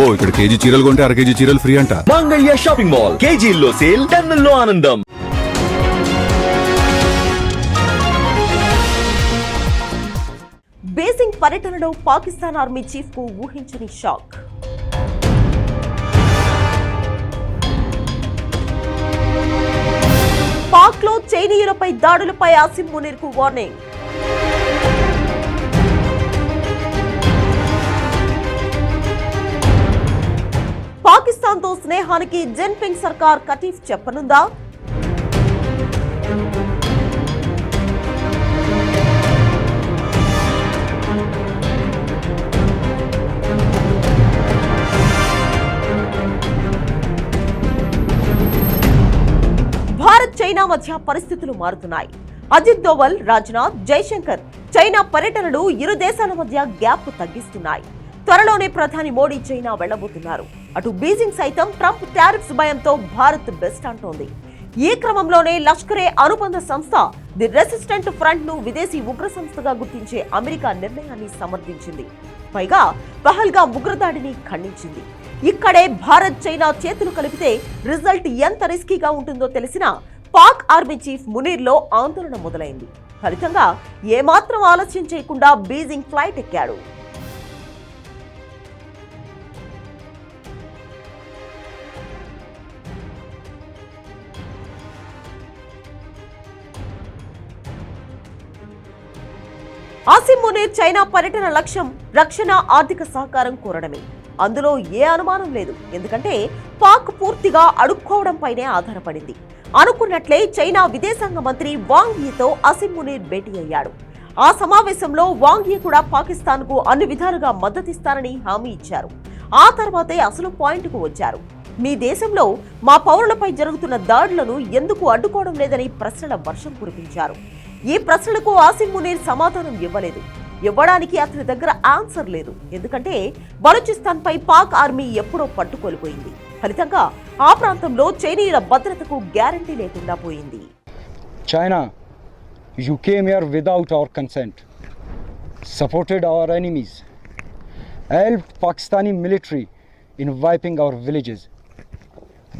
అబ్బో ఇక్కడ కేజీ చీరలు కొంటే అర కేజీ చీరలు ఫ్రీ అంట. మంగళ్య షాపింగ్ మాల్ కేజీల్లో సేల్ టన్నుల్లో ఆనందం. బేసింగ్ పర్యటనలో పాకిస్తాన్ ఆర్మీ చీఫ్కు ఊహించని షాక్. పాక్లో చైనీయులపై దాడులపై ఆసిం మునీర్కు వార్నింగ్. పాకిస్తాన్తో స్నేహానికి జిన్పింగ్ సర్కార్ కటీఫ్ చెప్పనుందా? భారత్ చైనా మధ్య పరిస్థితులు మారుతున్నాయి. అజిత్ దోవల్ రాజ్నాథ్ జైశంకర్ చైనా పర్యటనలు ఇరు దేశాల మధ్య గ్యాప్ తగ్గిస్తున్నాయి. త్వరలోనే ప్రధాని మోడీ చైనా వెళ్ళబోతున్నారు అటు బీజింగ్ సైతం ట్రంప్ టారిఫ్స్ భయంతో భారత్ బెస్ట్ అంటోంది. ఈ క్రమంలోనే లష్కరే అనుబంధ సంస్థ ది రెసిస్టెంట్ ఫ్రంట్ను విదేశీ ఉగ్ర సంస్థగా గుర్తించే అమెరికా నిర్ణయాన్ని సమర్థించింది. పైగా పహల్గా ఉగ్రదాడిని ఖండించింది. ఇక్కడే భారత్ చైనా చేతులు కలిపితే రిజల్ట్ ఎంత రిస్కీగా ఉంటుందో తెలిసిన పాక్ ఆర్మీ చీఫ్ మునీర్లో ఆందోళన మొదలైంది. ఫలితంగా ఏమాత్రం ఆలస్యం చేయకుండా బీజింగ్ ఫ్లైట్ ఎక్కాడు. ఆసిం మునీర్ చైనా పర్యటన లక్ష్యం రక్షణ ఆర్థిక సహకారం కోరడమే. అందులో ఏ అనుమానం లేదు. ఎందుకంటే పాక్ పూర్తిగా అడుక్కోవడంపైనే ఆధారపడింది. అనుకున్నట్లే చైనా విదేశాంగ మంత్రి వాంగ్ యీతో అసిం మునీర్ భేటీ అయ్యాడు. ఆ సమావేశంలో వాంగ్ యీ కూడా పాకిస్తాన్కు అన్ని విధాలుగా మద్దతిస్తారని హామీ ఇచ్చారు. ఆ తర్వాతే అసలు పాయింట్కు వచ్చారు. మీ దేశంలో మా పౌరులపై జరుగుతున్న దాడులను ఎందుకు అడ్డుకోవడం లేదని ప్రశ్నల వర్షం కురిపించారు. ఈ ప్రశ్నలకు ఆసిఫ్ మునీర్ సమాధానం ఇవ్వలేదు. ఇవ్వడానికి అతని దగ్గర ఆన్సర్ లేదు. ఎందుకంటే బలూచిస్తాన్ పై పాక్ ఆర్మీ ఎప్పుడో పట్టుకోలిపోయింది ఫలితంగా ఆ ప్రాంతంలో చైనీయుల భద్రతకు గ్యారంటీ లేకుండా పోయింది. China you came here without our consent supported our enemies Pakistani military in wiping villages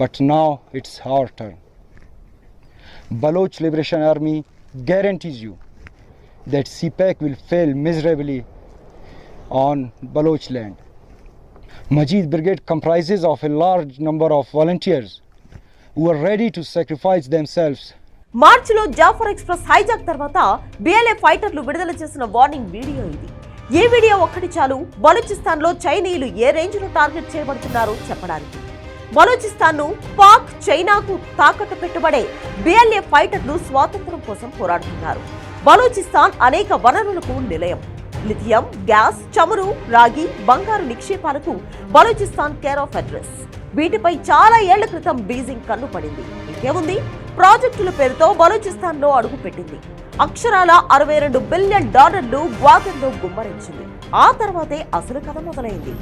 but నా it's Baloch liberation army guarantees you that CPAC will fail miserably on Baloch land. Majid Brigade comprises of a large number of volunteers who are ready to sacrifice themselves మార్చిలో Jaffar express hijack తర్వాత BLA ఫైటర్లు విడుదల చేసిన warning video ఇది ఈ video ఒక్కటి చాలు బలూచిస్తాన్లో చైనీయులు ఏ రేంజ్లో టార్గెట్ చేయబడుతున్నారో చెప్పడానికి బలూచిస్తాన్ను పాక్ చైనాకు తాకట్టు పెట్టుబడే బిఎల్ఏ ఫైటర్లు స్వాతంత్రం కోసం పోరాడుతున్నారు. బలూచిస్తాన్ అనేక వనరులకు నిలయం. లిథియం గ్యాస్ చమురు రాగి బంగారు నిక్షేపాలకు బలూచిస్తాన్ కేర్ ఆఫ్ అడ్రస్. వీటిపై చాలా ఏళ్ళ క్రితం బీజింగ్ కన్ను పడింది. ఇంకేముంది ప్రాజెక్టుల పేరుతో బలూచిస్తాన్లో అడుగు పెట్టింది అక్షరాల అరవై రెండు బిలియన్ డాలర్లు గ్వాదర్లో గుమ్మరించింది. ఆ తర్వాతే అసలు కథ మొదలైంది.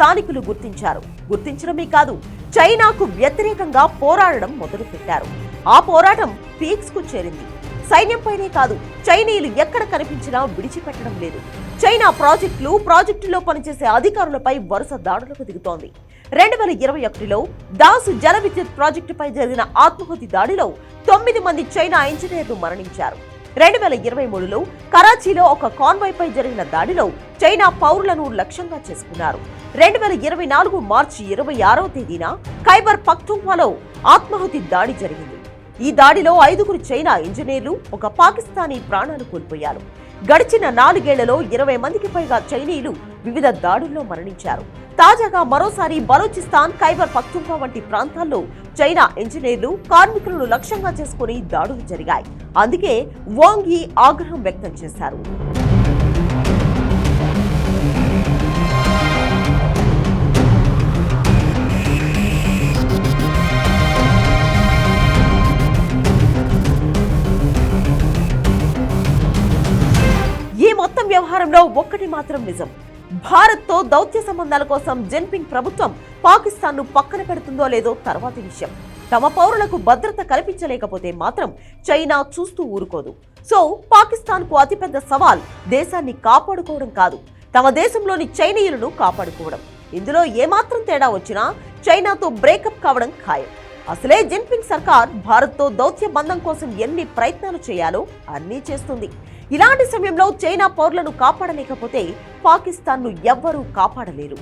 స్థానికులు గుర్తించారు. గుర్తించడమే కాదు చైనాకు వ్యతిరేకంగా పోరాడడం మొదలుపెట్టారు. ఆ పోరాటం పీక్స్కు చేరింది. సైన్యంపైనే కాదు చైనీయులు ఎక్కడ కనిపించినా విడిచిపెట్టడం లేదు. చైనా ప్రాజెక్టులు ప్రాజెక్టులో పనిచేసే అధికారులపై వరుస దాడులకు దిగుతోంది. రెండు వేల ఇరవై ఒకటిలో దాసు జల విద్యుత్ ప్రాజెక్టుపై జరిగిన ఆత్మహుతి దాడిలో తొమ్మిది మంది చైనా ఇంజనీర్లు మరణించారు. రెండు వేల ఇరవై మూడులో కరాచీలో ఒక కాన్వాయ్ పై జరిగిన దాడిలో చైనా పౌరులను లక్ష్యంగా చేసుకున్నారు. రెండు వేల ఇరవై నాలుగు మార్చి ఇరవై ఆరవ తేదీన ఖైబర్ పఖ్తుంఖ్వాలో ఆత్మాహుతి దాడి జరిగింది. ఈ దాడిలో ఐదుగురు చైనా ఇంజనీర్లు ఒక పాకిస్తానీ ప్రాణాలు కోల్పోయారు. గడిచిన నాలుగేళ్ళలో ఇరవై మందికి పైగా చైనీయులు వివిధ దాడుల్లో మరణించారు. తాజాగా మరోసారి బలూచిస్తాన్ ఖైబర్ పఖ్తుంఖా వంటి ప్రాంతాల్లో చైనా ఇంజనీర్లు కార్మికులను లక్ష్యంగా చేసుకుని దాడులు జరిగాయి. అందుకే వాంగ్ ఆగ్రహం వ్యక్తం చేశారు. ఈ మొత్తం వ్యవహారంలో ఒక్కటి మాత్రం నిజం. భారత్తో దౌత్య సంబంధాల కోసం జిన్పింగ్ ప్రభుత్వం పాకిస్తాన్ను పక్కన పెడుతుందో లేదో తర్వాతి విషయం. తమ పౌరులకు భద్రత కల్పించలేకపోతే మాత్రం చైనా చూస్తూ ఊరుకోదు. సో పాకిస్తాన్కు అతిపెద్ద సవాల్ దేశాన్ని కాపాడుకోవడం కాదు. తమ దేశంలోని చైనీయులను కాపాడుకోవడం. ఇందులో ఏమాత్రం తేడా వచ్చినా చైనాతో బ్రేకప్ కావడం ఖాయం. అసలే జిన్పింగ్ సర్కార్ భారత్తో దౌత్య బంధం కోసం ఎన్ని ప్రయత్నాలు చేయాలో అన్నీ చేస్తుంది. ఇలాంటి సమయంలో చైనా పౌరులను కాపాడలేకపోతే పాకిస్తాన్ను ఎవ్వరూ కాపాడలేరు.